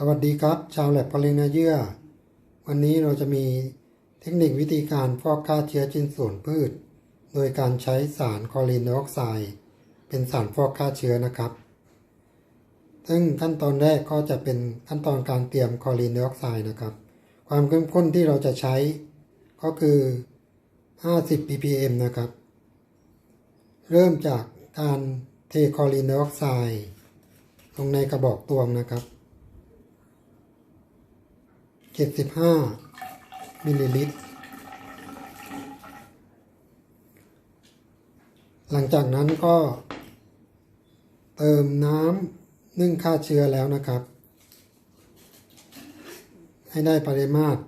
สวัสดีครับ ชาวแลบพลิงนื้อเยื่อ วันนี้เราจะมีเทคนิควิธีการฟอกฆ่าเชื้อชิ้นส่วนพืช โดยการใช้สารคลอรีนไดออกไซด์เป็นสารฟอกฆ่าเชื้อนะครับ ซึ่งขั้นตอนแรกก็จะเป็นขั้นตอนการเตรียมคลอรีนไดออกไซด์นะครับ ความเข้มข้นที่เราจะใช้ก็คือ 50 ppm นะครับ เริ่มจากการเทคลอรีนไดออกไซด์ลงในกระบอกตวงนะครับ 75มิลลิลิตร หลังจากนั้นก็ เติมน้ำนึ่งฆ่าเชื้อแล้วนะครับ ให้ได้ปริมาตร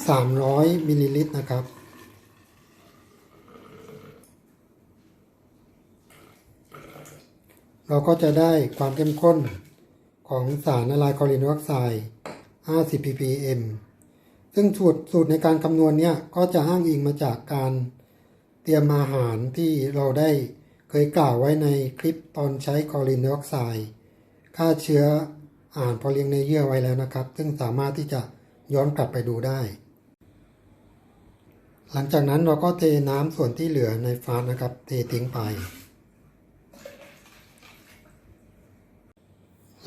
300 มิลลิลิตรนะครับเราก็จะได้ความเข้มข้น ของสารละลายคลอรีนออกไซด์ 50 ppm ซึ่งสูตรสูตรในการคำนวณเนี่ยก็จะอ้างอิงมาจากการเตรียมอาหารที่เราได้เคยกล่าวไว้ในคลิปตอนใช้คลอรีนออกไซด์ฆ่าเชื้ออาหารพอเลี้ยงในเยื่อไว้แล้วนะครับ ซึ่งสามารถที่จะย้อนกลับไปดูได้ หลังจากนั้นเราก็เทน้ำส่วนที่เหลือในฟาสนะครับ เททิ้งไป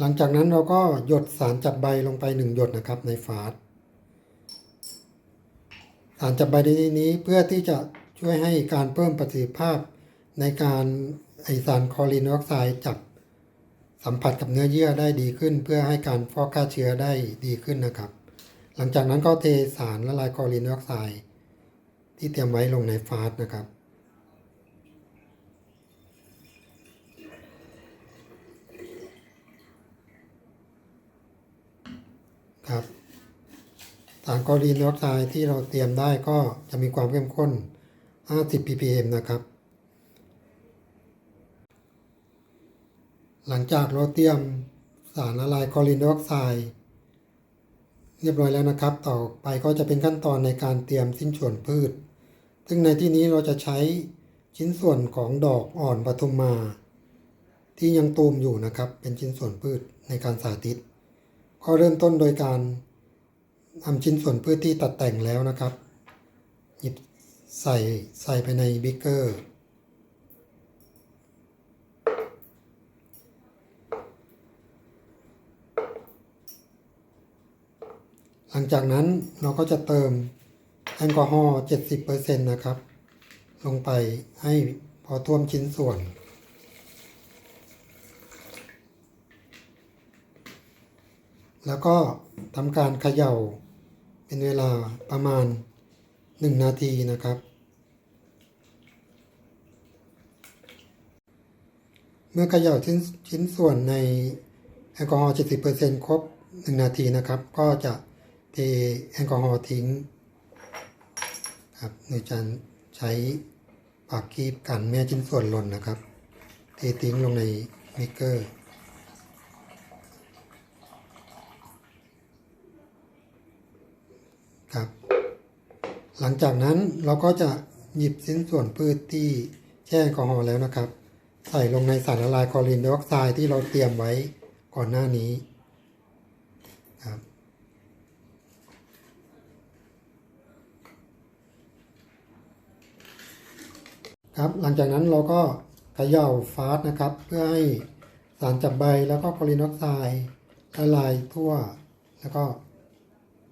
หลังจากนั้นเราก็หยดสารจับใบลงไปหนึ่งหยดนะครับในฟาสสารจับใบในที่นี้เพื่อที่จะช่วยให้การเพิ่มประสิทธิภาพในการไอสารคลอรีนออกไซด์จับสัมผัสกับเนื้อเยื่อได้ดีขึ้น เพื่อให้การฟอกฆ่าเชื้อได้ดีขึ้นนะครับ หลังจากนั้นก็เทสารละลายคลอรีนออกไซด์ที่เตรียมไว้ลงในฟาสนะครับ ครับสารคลอรีนไดออกไซด์ที่เราเตรียมได้ก็จะมีความเข้มข้น 50 ppm นะครับ หลังจากเราเตรียมสารละลายคลอรีนไดออกไซด์เรียบร้อยแล้วนะครับ ต่อไปก็จะเป็นขั้นตอนในการเตรียมสิ้นส่วนพืช ซึ่งในที่นี้เราจะใช้ชิ้นส่วนของดอกอ่อนปทุมมา ที่ยังตูมอยู่นะครับ เป็นชิ้นส่วนพืชในการสาธิต ก็เริ่มต้นโดยการนำชิ้นส่วนพืชที่ตัดแต่งแล้วนะครับ หยิบใส่ใส่ไปในบิ๊กเกอร์ หลังจากนั้นเราก็จะเติมแอลกอฮอล์ 70%นะครับ ลงไปให้พอท่วมชิ้นส่วน แล้วก็ทำการเขย่าเป็นเวลาประมาณ 1 นาทีนะครับ เมื่อเขย่าชิ้นชิ้นส่วนในแอลกอฮอล์70%ครบ 1 นาทีนะครับ ก็จะเทแอลกอฮอล์ทิ้งครับโดยการใช้ปากคีบกันแม่ชิ้นส่วนหล่นนะครับ เททิ้งลงในมิกเกอร์ ครับ หลังจากนั้นเราก็จะหยิบชิ้นส่วนพืชที่แช่แอลกอฮอล์แล้วนะครับ ใส่ลงในสารละลายคลอรีนไดออกไซด์ที่เราเตรียมไว้ก่อนหน้านี้ครับครับหลังจากนั้นเราก็เขย่าฟาสนะครับ เพื่อให้สารจับใบแล้วก็คลอรีนไดออกไซด์ละลายทั่ว แล้วก็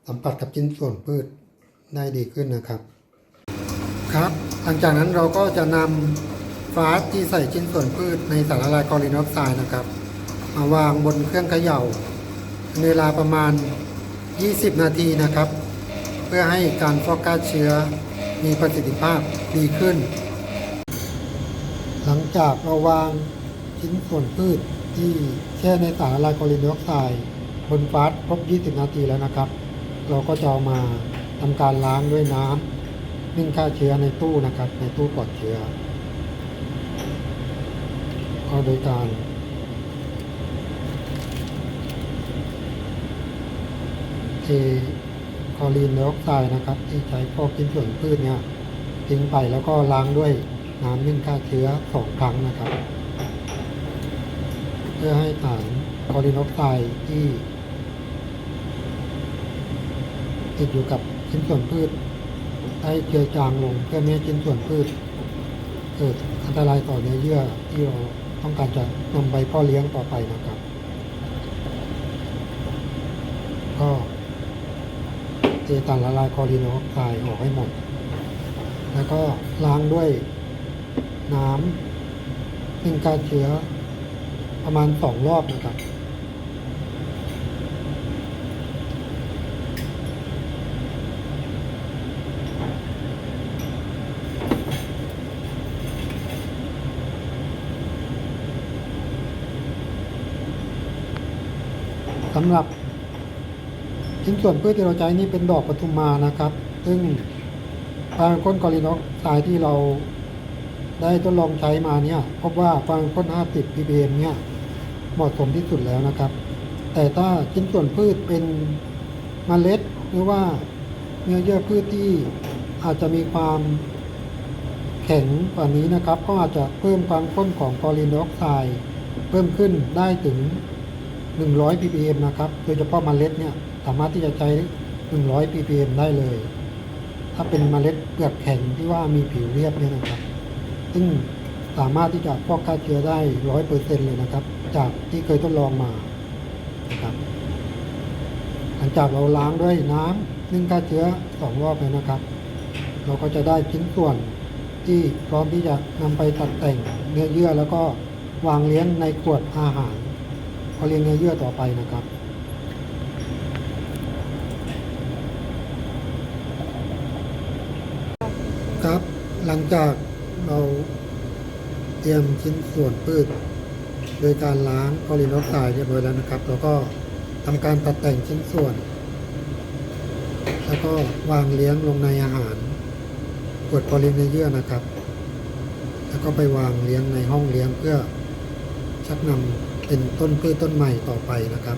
สัมผัสกับชิ้นส่วนพืช ได้ดีขึ้นนะครับ ครับหลังจากนั้นเราก็จะนำฟาสที่ใส่ชิ้นส่วนพืชในสารละลายคลอรีนออกไซด์นะครับ มาวางบนเครื่องเขย่าในเวลาประมาณ 20 นาทีนะครับ เพื่อให้การฟอกฆ่าเชื้อมีประสิทธิภาพดีขึ้น หลังจากเราวางชิ้นส่วนพืชที่แช่ในสารละลายคลอรีนออกไซด์บนฟาสครบ 20 นาทีแล้วนะครับ เราก็จะเอามา ทำการล้างด้วยน้ำนึ่งฆ่าเชื้อในตู้นะครับ ในตู้ปลอดเชื้อก็โดยการเทคลอรีนไดออกไซด์นะครับ ที่ใช้ฟอกชิ้นส่วนพืชเนี่ยทิ้งไปแล้วก็ล้างด้วยน้ำนึ่งฆ่าเชื้อสองครั้งนะครับ เพื่อให้สารคลอรีนออกไซด์ที่ติดอยู่กับ ชิ้นส่วนพืชให้เจือจางลงเพื่อไม่ให้ชิ้นส่วนพืชเกิดอันตรายต่อเนื้อเยื่อที่เราต้องการจะนำไปพ่อเลี้ยงต่อไปนะครับ ก็เทตานละลายคอรีนออกไซด์ออกให้หมด แล้วก็ล้างด้วยน้ำซึ่งการเชื้อประมาณสองรอบนะครับ สำหรับชิ้นส่วนพืชที่เราใช้นี่เป็นดอกปทุมมานะครับ ซึ่งฟางก้นกอรินอกสายที่เราได้ทดลองใช้มาเนี่ยพบว่าฟางก้น 50 ppm เนี่ยเหมาะสมที่สุดแล้วนะครับ แต่ถ้าชิ้นส่วนพืชเป็นเมล็ดหรือว่าเนื้อเยื่อพืชที่อาจจะมีความแข็งกว่านี้นะครับ ก็อาจจะเพิ่มความข้นของกอรินออกไซด์เพิ่มขึ้นได้ถึง 100 ppm นะครับ โดยเฉพาะมเมล็ดเนี่ยสามารถที่จะใช้ 100 ppm ได้เลย ถ้าเป็นมเมล็ดเปลือกแข็งที่ว่ามีผิวเรียบเนี่ยนะครับ ซึ่งสามารถที่จะฟอกฆ่าเชื้อได้ 100%เลยนะครับ จากที่เคยทดลองมานะครับ หลังจากเราล้างด้วยน้ำนึ่งฆ่าเชื้อสองรอบแล้วนะครับ เราก็จะได้ชิ้นส่วนที่พร้อมที่จะนำไปตัดแต่งเนื้อเยื่อแล้วก็วางเลี้ยงในขวดอาหาร อเลี้ยงเนื้อเยื่อต่อไปนะครับครับ หลังจากเราเตรียมชิ้นส่วนพืช โดยการล้างคอรีนออกไซด์เรียบร้อยแล้วนะครับ แล้วก็ทำการตัดแต่งชิ้นส่วน แล้วก็วางเลี้ยงลงในอาหารขวดพอเลี้ยงเนื้อเยื่อนะครับ แล้วก็ไปวางเลี้ยงในห้องเลี้ยงเพื่อชักนำ เป็นต้นพืชต้นใหม่ต่อไปนะครับ